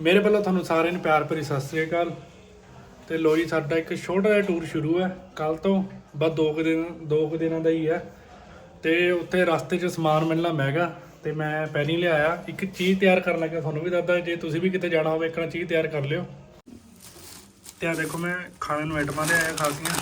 ਮੇਰੇ ਵੱਲੋਂ ਤੁਹਾਨੂੰ ਸਾਰਿਆਂ ਨੂੰ ਪਿਆਰ ਭਰੀ ਸਤਿ ਸ੍ਰੀ ਅਕਾਲ। ਤੇ ਲੋ ਜੀ, ਸਾਡਾ ਇੱਕ ਛੋਟਾ ਜਿਹਾ ਟੂਰ ਸ਼ੁਰੂ ਹੈ। ਕੱਲ ਤੋਂ ਬਸ ਦੋ ਕੁ ਦਿਨ, ਦੋ ਕੁ ਦਿਨਾਂ ਦਾ ਹੀ ਹੈ। ਤੇ ਉੱਥੇ ਰਸਤੇ 'ਚ ਸਮਾਨ ਮਿਲਣਾ ਮਹਿੰਗਾ। ਤੇ ਮੈਂ ਪਹਿਲੀ ਲਿਆਇਆ। ਇੱਕ ਚੀਜ਼ ਤਿਆਰ ਕਰਨ ਲੱਗਾ ਤੁਹਾਨੂੰ ਵੀ ਦੱਸਦਾ, ਜੇ ਤੁਸੀਂ ਵੀ ਕਿਤੇ ਜਾਣਾ ਹੋਵੇ, ਇੱਕ ਚੀਜ਼ ਤਿਆਰ ਕਰ ਲਿਓ। ਤੇ ਆ ਦੇਖੋ, ਮੈਂ ਖਾਣੇ ਨੂੰ ਆਈਟਮਾਂ ਲਿਆਇਆ ਖਾਸੀਆਂ।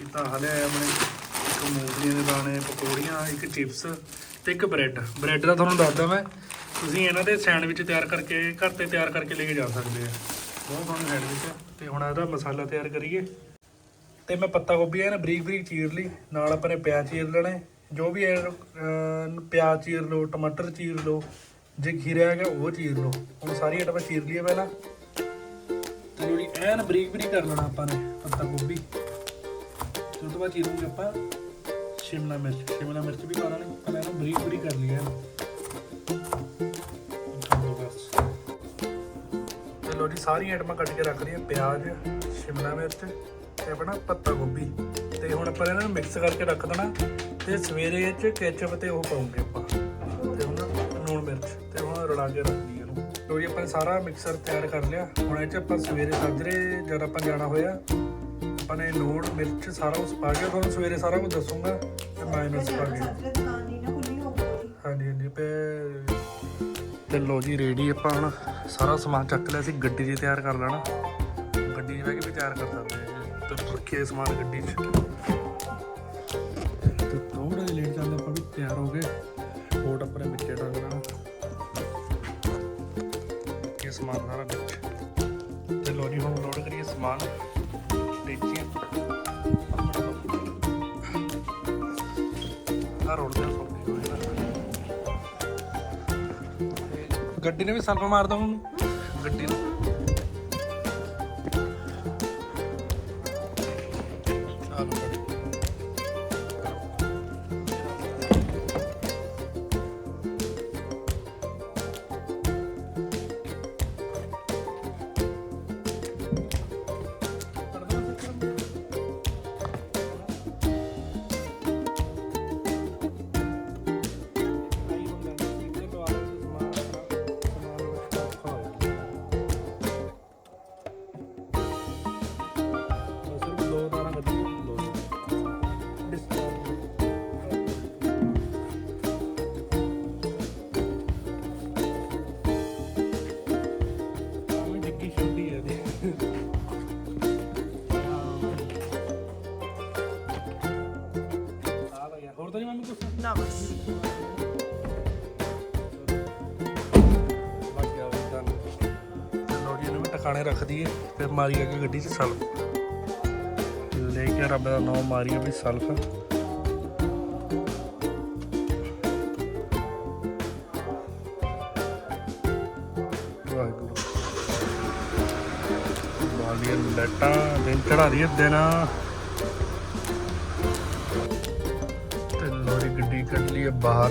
ਇਹ ਤਾਂ ਹਲੇ ਆਪਣੇ ਇੱਕ ਮੂੰਗਫਲੀਆਂ ਦੇ ਦਾਣੇ, ਪਕੌੜੀਆਂ, ਇੱਕ ਚਿਪਸ ਤੇ ਇੱਕ ਬ੍ਰੈਡ। ਬ੍ਰੈਡ ਦਾ ਤੁਹਾਨੂੰ ਦੱਸਦਾ ਮੈਂ। ਤੁਸੀਂ ਇਹਨਾਂ ਦੇ ਸੈਂਡਵਿਚ ਤਿਆਰ ਕਰਕੇ, ਘਰ ਤੇ ਤਿਆਰ ਕਰਕੇ ਲੈ ਕੇ ਜਾ ਸਕਦੇ ਆ। ਬਹੁਤ ਸੋਹਣੇ ਸੈਂਡਵਿਚ ਆ। ਤੇ ਹੁਣ ਇਹਦਾ ਮਸਾਲਾ ਤਿਆਰ ਕਰੀਏ। ਤੇ ਮੈਂ ਪੱਤਾ ਗੋਭੀ ਹੈ ਨਾ, ਬਰੀਕ ਬਰੀਕ ਚੀਰ ਲਈ। ਨਾਲ ਆਪਾਂ ਨੇ ਪਿਆਜ਼ ਚੀਰ ਲੈਣੇ। ਜੋ ਵੀ ਹੈ ਪਿਆਜ਼ ਚੀਰ ਲਓ, ਟਮਾਟਰ ਚੀਰ ਲਓ, ਜੇ ਖੀਰਾ ਹੈਗਾ ਉਹ ਚੀਰ ਲਓ। ਹੁਣ ਸਾਰੀ ਆਟਾ ਚੀਰ ਲਈਏ ਪਹਿਲਾਂ। ਤੇ ਜਿਹੜੀ ਐਨ ਬਰੀਕ ਬਰੀਕ ਕਰ ਲੈਣਾ ਆਪਾਂ ਨੇ ਪੱਤਾ ਗੋਭੀ। ਉਹ ਤੋਂ ਬਾਅਦ ਚੀਰੂਗੇ ਆਪਾਂ ਸ਼ਿਮਲਾ ਮਿਰਚ। ਸ਼ਿਮਲਾ ਮਿਰਚ ਵੀ ਪਾ ਲੈਣੀ। ਪਹਿਲਾਂ ਇਹਨੂੰ ਬਰੀਕ ਬਰੀਕ ਕਰ ਲਈਏ ਸਾਰੀਆਂ ਆਈਟਮਾਂ ਕੱਟ ਕੇ ਰੱਖ ਲਈਆਂ ਪਿਆਜ਼ ਸ਼ਿਮਲਾ ਮਿਰਚ ਤੇ ਆਪਣਾ ਪੱਤਾ ਗੋਭੀ। ਤੇ ਹੁਣ ਆਪਾਂ ਇਹਨਾਂ ਨੂੰ ਮਿਕਸ ਕਰਕੇ ਰੱਖ ਦੇਣਾ ਤੇ ਸਵੇਰੇ ਇਹ ਚ ਕੈਚਅਪ ਤੇ ਉਹ ਪਾਉਂਗੇ ਆਪਾਂ। ਤੇ ਹੁਣ ਲੂਣ ਮਿਰਚ ਤੇ ਹੁਣ ਰਲਾ ਕੇ ਰੱਖ ਲਈਏ ਇਹਨੂੰ। ਲੋ ਜੀ ਆਪਾਂ ਸਾਰਾ ਮਿਕਸਰ ਤਿਆਰ ਕਰ ਲਿਆ। ਹੁਣ ਇਹ ਚ ਆਪਾਂ ਸਵੇਰੇ ਸਾਜਰੇ ਜਦ ਆਪਾਂ ਜਾਣਾ ਹੋਇਆ ਆਪਾਂ ਨੇ ਲੂਣ ਮਿਰਚ ਸਾਰਾ ਕੁਝ ਪਾ ਕੇ ਤੁਹਾਨੂੰ ਸਵੇਰੇ ਸਾਰਾ ਕੁਝ ਦੱਸੂਗਾ ਤੇ ਮਾਈਨਸ ਪਾ ਕੇ। ਹਾਂਜੀ ਹਾਂਜੀ ਤੇ ਲੋ ਜੀ ਰੈਡੀ ਆਪਾਂ ਹੁਣ। ਸਾਰਾ ਸਮਾਨ ਚੱਕ ਲਿਆ ਸੀ, ਗੱਡੀ 'ਚ ਤਿਆਰ ਕਰ ਲੈਣਾ। ਗੱਡੀ 'ਚ ਬਹਿ ਕੇ ਵੀ ਤਿਆਰ ਕਰ ਸਕਦੇ ਹਾਂ, ਤੇ ਰੱਖੇ ਸਮਾਨ ਗੱਡੀ 'ਚ। ਤੇ ਥੋੜਾ ਜਿਹਾ ਲੇਟ ਚੱਲਦੇ ਆਪਾਂ ਵੀ ਤਿਆਰ ਹੋ ਗਏ। ਕੋਟ ਆਪਣੇ ਵਿੱਚੇ ਟੰਗ ਲੈਣਾ। ਇਹ ਸਮਾਨ ਸਾਰਾ ਵਿੱਚ। ਤੇ ਲੋ ਹੁਣ ਲੋਡ ਕਰੀਏ ਸਮਾਨ। ਟੇਚੀ ਆ ਰੋਡ ਤੇ ਗੱਡੀ ਨੇ ਵੀ ਸਲਫ ਮਾਰਦਾ ਹੁਣ ਗੱਡੀ ਨੂੰ। ਮੰਮੀ ਕੁਛ ਲੱਗ ਗਿਆ ਵੀ ਡਨ ਚਲੋ ਜੀ ਇਹਨੂੰ ਵੀ ਟਿਕਾਣੇ ਰੱਖ ਦਈਏ, ਫਿਰ ਮਾਰੀ ਅੱਗੇ ਗੱਡੀ 'ਚ ਸਲਫ। ਲੈ ਕੇ ਰੱਬ ਦਾ ਨਾਮ ਮਾਰੀਏ ਵੀ ਸਲਫ। ਵਾਹਿਗੁਰੂ। ਬਾਲੀਆਂ ਲੈਟਾਂ ਦਿਨ ਚੜਾ ਰਹੀ ਦਿਨ। ਗੱਡੀ ਕੱਢ ਲਈ ਹੈ ਬਾਹਰ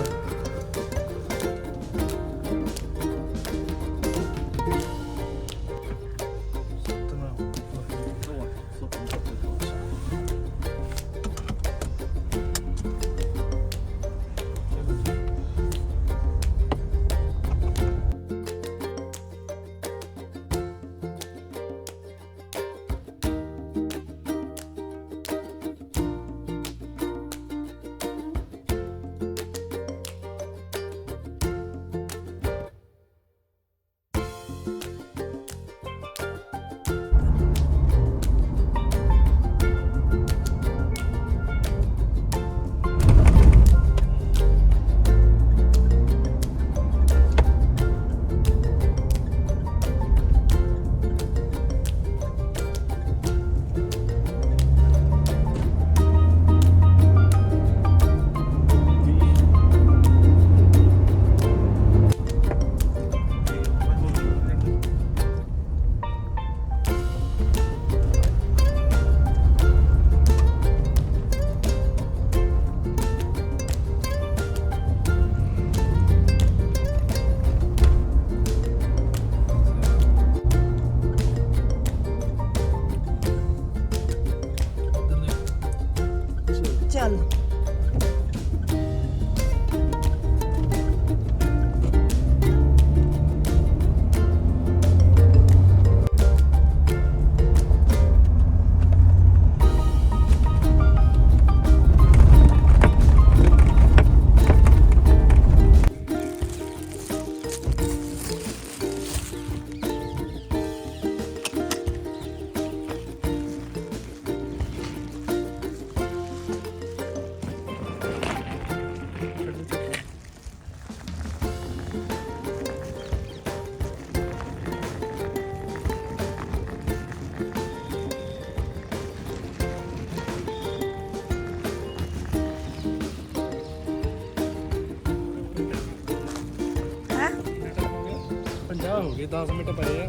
ਜ਼ਿਆਦਾ 10 ਮਿੰਟ ਪਏ ਆ।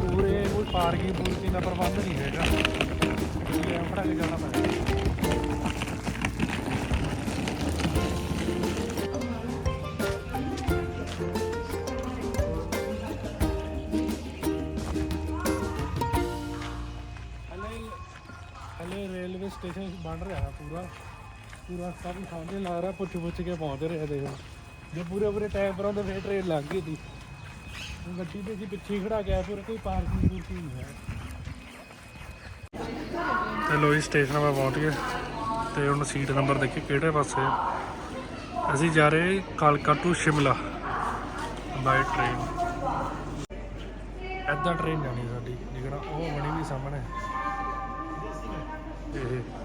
ਪੂਰੇ ਕੋਈ ਪਾਰਕਿੰਗ ਪੂਰਕਿੰਗ ਦਾ ਪ੍ਰਬੰਧ ਨਹੀਂ ਹੈਗਾ। ਇਹ ਫੜਾ ਕੇ ਜਾਣਾ ਪੈਣਾ ਹਲੇ ਰੇਲਵੇ ਸਟੇਸ਼ਨ ਬਣ ਰਿਹਾ ਪੂਰਾ। ਪੂਰਾ ਸਭ ਸਾਹਮਣੇ ਲਾ ਰਿਹਾ ਪੁੱਛ ਪੁੱਛ ਕੇ ਪਹੁੰਚ ਰਿਹਾ ਦੇਖ। ਜੇ ਪੂਰੇ ਪੂਰੇ ਟਾਈਮ ਪਰ ਆਉਂਦੇ ਫੇਰ ਟ੍ਰੇਨ ਲੰਘ ਗਈ ਸੀ। ਗੱਡੀ ਤੇ ਅਸੀਂ ਪਿੱਛੇ ਖੜਾ ਗਿਆ, ਫਿਰ ਕੋਈ ਪਾਰਕਿੰਗ ਪੂਰਕਿੰਗ ਨਹੀਂ ਹੈ। ਤੇ ਲੋਈ ਸਟੇਸ਼ਨ 'ਤੇ ਪਹੁੰਚ ਗਏ। ਤੇ ਹੁਣ ਸੀਟ ਨੰਬਰ ਦੇਖੀ, ਕਿਹੜੇ ਪਾਸੇ ਆ। ਅਸੀਂ ਜਾ ਰਹੇ ਕਾਲਕਾ ਟੂ ਸ਼ਿਮਲਾ। ਬਾਈ ਟ੍ਰੇਨ ਐਦਾਂ ਟ੍ਰੇਨ ਜਾਣੀ ਸਾਡੀ ਜਿਹੜਾ ਉਹ ਬਣੀ ਵੀ ਸਾਹਮਣੇ। ਇਹ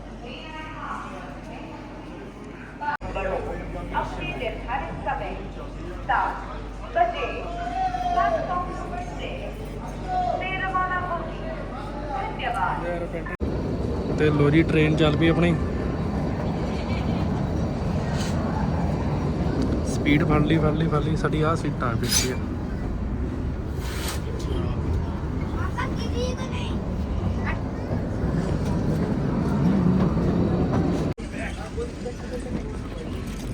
ਤੇ ਲੋ ਜੀ ਟ੍ਰੇਨ ਚੱਲ ਪਈ ਆਪਣੀ। ਸਪੀਡ ਫੜ ਲਈ ਫੜ ਲਈ ਫੜ ਲਈ, ਸਾਡੀ ਆਹ ਸੀਟਾਂ ਪਿੱਛੇ ਆ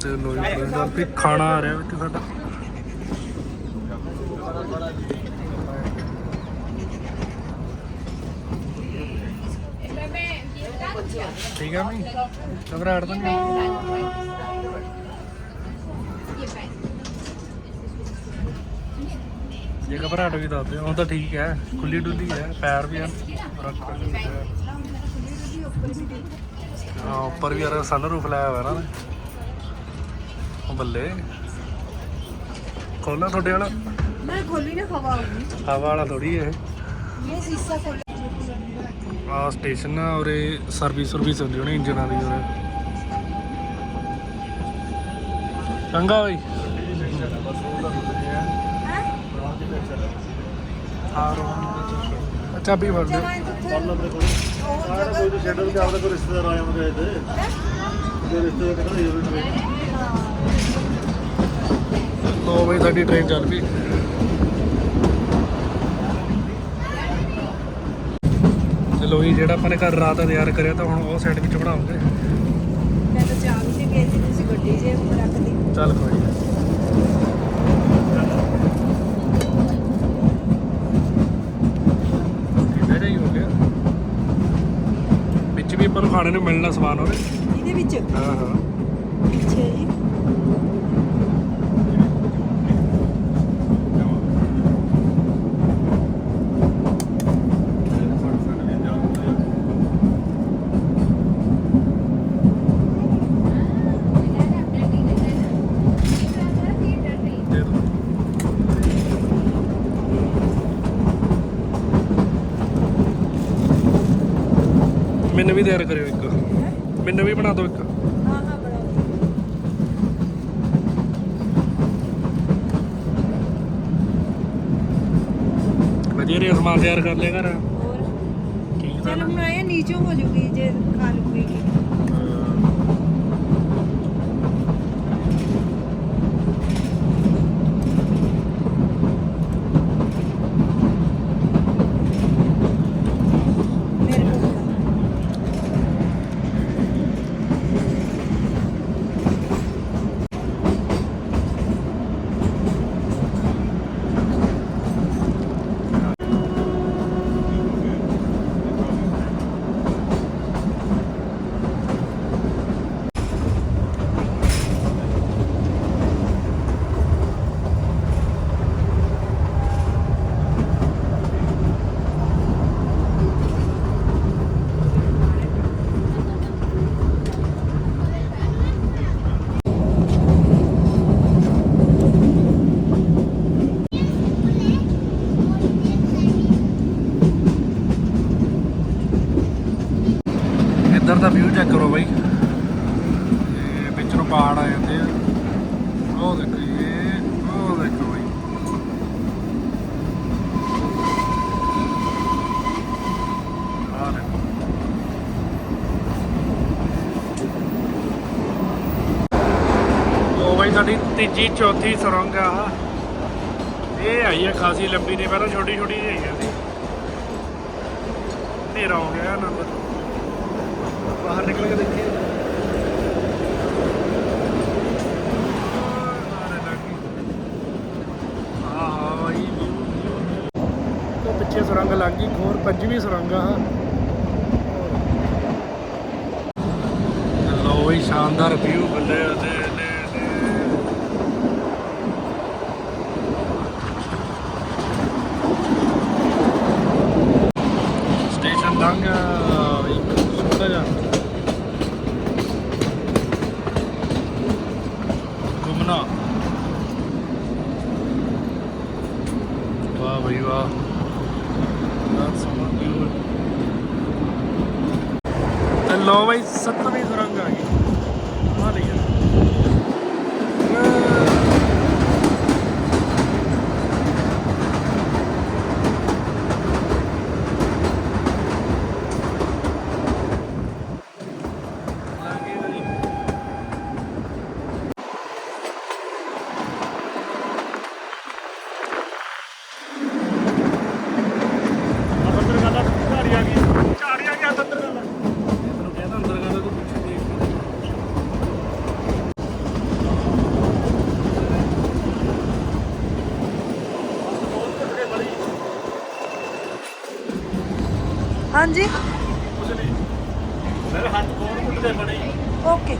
ਤੇ ਲੋ ਜੀ, ਖਾਣਾ ਆ ਰਿਹਾ ਵਿੱਚ ਸਾਡਾ। ਠੀਕ ਆ ਮੀ ਘਬਰਾਹਟ ਤਾਂ ਨਹੀਂ। ਜੇ ਘਬਰਾਹਟ ਵੀ ਦੱਸ ਦਿਓ। ਹੁਣ ਤਾਂ ਠੀਕ ਹੈ। ਖੁੱਲੀ ਡੁੱਲੀ ਹੈ। ਪੈਰ ਵੀ ਹੈ ਬਰਸ਼ ਉੱਪਰ ਵੀ ਯਾਰ ਸਨ ਰੂਫ ਲਾਇਆ ਹੋਇਆ ਨਾ ਉਹ ਬੱਲੇ। ਖੋਲਣਾ ਤੁਹਾਡੇ ਵਾਲਾ। ਮੈਂ ਖੋਲੀ ਨਾ ਹਵਾ ਆਉਗੀ ਹਵਾ ਵਾਲਾ ਥੋੜੀ ਇਹ। ਇਹ ਸੀਸਾ ਖੋਲ ਆ ਸਟੇਸ਼ਨ ਆ ਉਰੇ ਸਰਵਿਸ ਸਰਵਿਸ ਹੁੰਦੀ ਹੋਣੀ ਇੰਜਨਾਂ ਦੀ ਉਰੇ। ਚੰਗਾ ਬਈ। ਚਾਬੀ ਫੜ ਲਿਓ ਕੋਈ ਤਾਂ ਸ਼ੈਡਲ ਤੇ ਆਪਦਾ ਕੋਈ ਰਿਸ਼ਤੇਦਾਰ ਆ ਜਾਂਦਾ ਇੱਥੇ। ਜੇ ਰਿਸ਼ਤੇਦਾਰ ਕਹਿੰਦਾ ਇਹ ਵੀ ਟ੍ਰੇਨ ਲੋ ਬਈ ਸਾਡੀ ਟ੍ਰੇਨ ਚੱਲ ਪਈ। ਤੇ ਲੋ ਜੀ ਜਿਹੜਾ ਆਪਾਂ ਨੇ ਘਰ ਰਾਤ ਤਿਆਰ ਕਰਿਆ ਤਾਂ ਹੁਣ ਉਹ ਸੈਂਡਵਿਚ ਬਣਾਉਂਗੇ। ਮੈਂ ਤਾਂ ਚਾਹ ਵੀ ਗਈ ਸੀ ਤੁਸੀਂ ਗੱਡੀ ਜੇ ਉੱਪਰ ਰੱਖ ਦੀ ਚੱਲ ਕੋਈ ਨਹੀਂ ਵਿੱਚ ਖਾਣੇ ਨੂੰ ਮਿਲਣਾ ਸਮਾਨ ਹੋਵੇ ਇਹਦੇ ਵਿੱਚ? ਹਾਂ ਹਾਂ। ਮੈਨੂੰ ਵੀ ਤਿਆਰ ਕਰਿਓ ਇੱਕ। ਮੈਨੂੰ ਵੀ ਬਣਾ ਦਿਓ ਇੱਕ। ਹਾਂ ਹਾਂ ਬੜਾ ਵਧੀਆ ਰਿਹਾ ਸਮਾਨ ਤਿਆਰ ਕਰ ਲਿਆ ਘਰ। ਹੋਰ? ਠੀਕ ਚਲ ਹੁਣ ਆਇਆ ਨੀਚੋਂ ਹੋ ਜੂਗੀ ਜੇ ਖਾ ਲੂਗੀ ਮੇਰੇ ਕੋਲ ਇੱਧਰ ਦਾ ਵਿਊ ਚੈੱਕ ਕਰੋ ਬਾਈ। ਇਹ ਵਿੱਚ ਨੂੰ ਪਹਾੜ ਆ ਜਾਂਦੇ ਆ। ਉਹ ਦੇਖੋ ਇਹ ਉਹ ਦੇਖੋ ਬਾਈ। ਆਹ ਦੇਖੋ। ਉਹ ਬਾਈ, ਸਾਡੀ ਤੀਜੀ, ਚੌਥੀ ਸੁਰੰਗ ਆ। ਇਹ ਆਈ ਹੈ ਖਾਸੀ ਲੰਬੀ, ਨਹੀਂ, ਪਹਿਲਾਂ ਛੋਟੀ ਛੋਟੀ ਜਿਹੀ ਆ। ਸੀ ਹਨੇਰਾ ਹੋ ਗਿਆ ਆਨੰਦ ਬਾਹਰ ਨਿਕਲ ਕੇ ਦੇਖੀਏ ਪਿੱਛੇ ਸੁਰੰਗ ਲੱਗ ਗਈ ਖੋਰ ਪੰਜਵੀਂ ਸੁਰੰਗ ਆ। ਲੋ ਵੀ ਸ਼ਾਨਦਾਰ ਵਿਊ ਬੱਲੇ ਦੇ ਦੇ ਦੇ ਸਟੇਸ਼ਨ ਲੰਘ ਇੱਕ ਛੋਟਾ ਜਿਹਾ ਘੁੰਮਣਾ ਵਾਹ ਬਈ ਵਾਹ। ਬਹੁਤ ਸੋਹਣਾ ਵਿਊ ਤੇ ਲੋ ਬਈ ਸੱਤਵੀਂ ਸੁਰੰਗ ਆ ਗਈ ਆ ਲਈ ਅੰਦਰ ਗਾਲਾ ਝਾੜੀ ਆ ਗਈ ਝਾੜੀ ਆ ਗਿਆ ਅੰਦਰ ਗਾਲਾ ਤੈਨੂੰ ਕਹਿੰਦਾ ਅੰਦਰ ਗਾਲਾ ਤੂੰ ਪਿੱਛੇ ਦੇਖ ਹਾਂਜੀ। ਨਹੀਂ। ਮੇਰੇ ਹੱਥ ਓਕੇ।